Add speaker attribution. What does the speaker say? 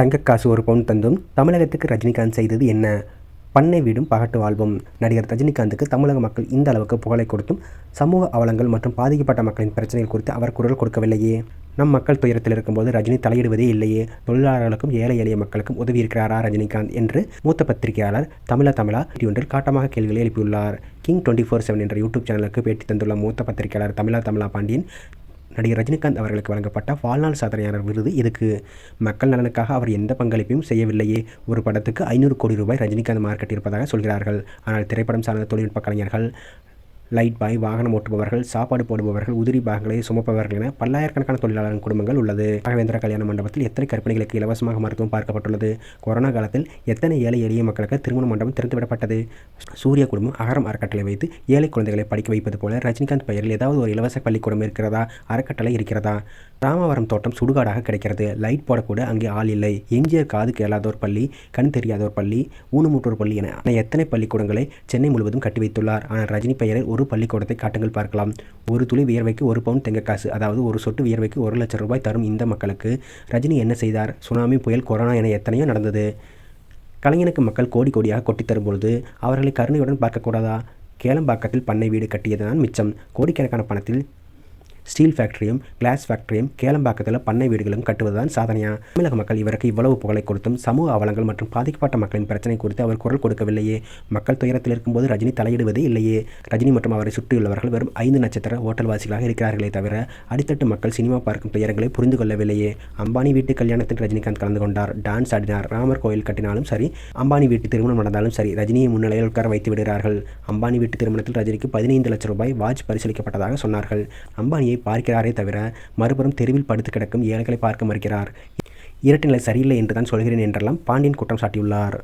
Speaker 1: தங்கக்காசு ஒரு பவுன் தந்தும் தமிழகத்துக்கு ரஜினிகாந்த் செய்தது என்ன? பண்ணை வீடும் பகட்டு வாழ்வும் நடிகர் ரஜினிகாந்துக்கு தமிழக மக்கள் இந்த அளவுக்கு புகழை கொடுத்தும் சமூக அவலங்கள் மற்றும் பாதிக்கப்பட்ட மக்களின் பிரச்சனைகள் குறித்து அவர் குரல் கொடுக்கவில்லையே. நம் மக்கள் துயரத்தில் இருக்கும்போது ரஜினி தலையிடுவதே இல்லையே. தொழிலாளர்களுக்கும் ஏழை எளிய மக்களுக்கும் உதவி இருக்கிறாரா ரஜினிகாந்த் என்று மூத்த பத்திரிகையாளர் தமிழ தமிழா ஒன்றில் காட்டமாக கேள்விகளை எழுப்பியுள்ளார். கிங் டுவெண்ட்டி ஃபோர் செவன் என்ற யூடியூப் சேனலுக்கு பேட்டி தந்துள்ள மூத்த பத்திரிகையாளர் தமிழா தமிழா பாண்டியன் நடிகர் ரஜினிகாந்த் அவர்களுக்கு வழங்கப்பட்ட வாழ்நாள் சாதனையாளர் விருது. இதுக்கு மக்கள் நலனுக்காக அவர் எந்த பங்களிப்பையும் செய்யவில்லையே. ஒரு படத்துக்கு ஐநூறு கோடி ரூபாய் ரஜினிகாந்த் மார்க்கெட் இருப்பதாக சொல்கிறார்கள். ஆனால் திரைப்படம் சார்ந்த தொழில்நுட்ப கலைஞர்கள் லைட் பாய் வாகனம் ஓட்டுபவர்கள் சாப்பாடு போடுபவர்கள் உதிரி பாகங்களை சுமப்பவர்கள் என பல்லாயிரக்கணக்கான தொழிலாளர் குடும்பங்கள் உள்ளது. ராகவேந்திர கல்யாண மண்டபத்தில் எத்தனை கற்பிணிகளுக்கு இலவசமாக மருத்துவம் பார்க்கப்பட்டுள்ளது? கொரோனா காலத்தில் எத்தனை ஏழை எளிய மக்களுக்கு திருமண மண்டபம் திறந்துவிடப்பட்டது? சூரிய குடும்பம் அகரம் அறக்கட்டளை வைத்து ஏழை குழந்தைகளை படிக்க வைப்பது போல ரஜினிகாந்த் பெயரில் ஏதாவது ஒரு இலவச பள்ளிக்கூடம் இருக்கிறதா? அறக்கட்டளை இருக்கிறதா? ராமவரம் தோட்டம் சுடுகாடாக கிடைக்கிறது. லைட் போடக்கூட அங்கே ஆள் இல்லை. எம்ஜிஆர் காது கேளாதோர் பள்ளி கண் தெரியாதோர் பள்ளி ஊனமுற்றோர் பள்ளி என எத்தனை பள்ளிக்கூடங்களை சென்னை முழுவதும் கட்டி வைத்துள்ளார். ஆனால் ரஜினி பெயரில் ஒரு பள்ளிக்கூடத்தை காட்டுங்கள் பார்க்கலாம். ஒரு துளி வியர்வைக்கு ஒரு பவுன் தெங்க காசு அதாவது ஒரு சொட்டு வியர்வைக்கு ஒரு லட்சம் ரூபாய் தரும் இந்த மக்களுக்கு. ரஜினி என்ன செய்தார்? சுனாமி புயல் கொரோனா என எத்தனையோ நடந்தது. கலைஞனுக்கு மக்கள் கோடி கோடியாக கொட்டித்தரும் பொழுது அவர்களை கருணையுடன் பார்க்கக்கூடாதா? கேளம்பாக்கத்தில் பண்ணை வீடு கட்டியதுதான் மிச்சம். கோடிக்கணக்கான பணத்தில் ஸ்டீல் ஃபேக்டரியும் கிளாஸ் ஃபேக்டரியும் கேளம்பாக்கத்தில் பண்ணை வீடுகளும் கட்டுவதுதான் சாதனையா? தமிழக மக்கள் இவருக்கு இவ்வளவு புகழை கொடுத்தும் சமூக அவலங்கள் மற்றும் பாதிக்கப்பட்ட மக்களின் பிரச்சனை குறித்து அவர் குரல் கொடுக்கவில்லையே. மக்கள் துயரத்தில் இருக்கும்போது ரஜினி தலையிடுவதே இல்லையே. ரஜினி மற்றும் அவரை சுற்றியுள்ளவர்கள் வெறும் ஐந்து நட்சத்திர ஹோட்டல்வாசிகளாக இருக்கிறார்களே தவிர அடித்தட்டு மக்கள் சினிமா பார்க்கும் துயரங்களை புரிந்து கொள்ளவில்லையே. அம்பானி வீட்டு கல்யாணத்தில் ரஜினிகாந்த் கலந்து கொண்டார். டான்ஸ் ஆடினார். ராமர் கோயில் கட்டினாலும் சரி அம்பானி வீட்டு திருமணம் நடந்தாலும் சரி ரஜினியை முன்னிலையில் உட்கார வைத்து விடுகிறார்கள். அம்பானி வீட்டு திருமணத்தில் ரஜினிக்கு பதினைந்து லட்சம் ரூபாய் வாஜ் பரிசீலிக்கப்பட்டதாக சொன்னார்கள். அம்பானியை பார்க்கிறாரே தவிர மறுபுறம் தெருவில் படுத்து கிடக்கும் ஏழைகளை பார்க்க மறுக்கிறார். இரட்டை நிலை சரியில்லை என்றுதான் சொல்கிறேன் என்றெல்லாம் பாண்டியன் குற்றம் சாட்டியுள்ளார்.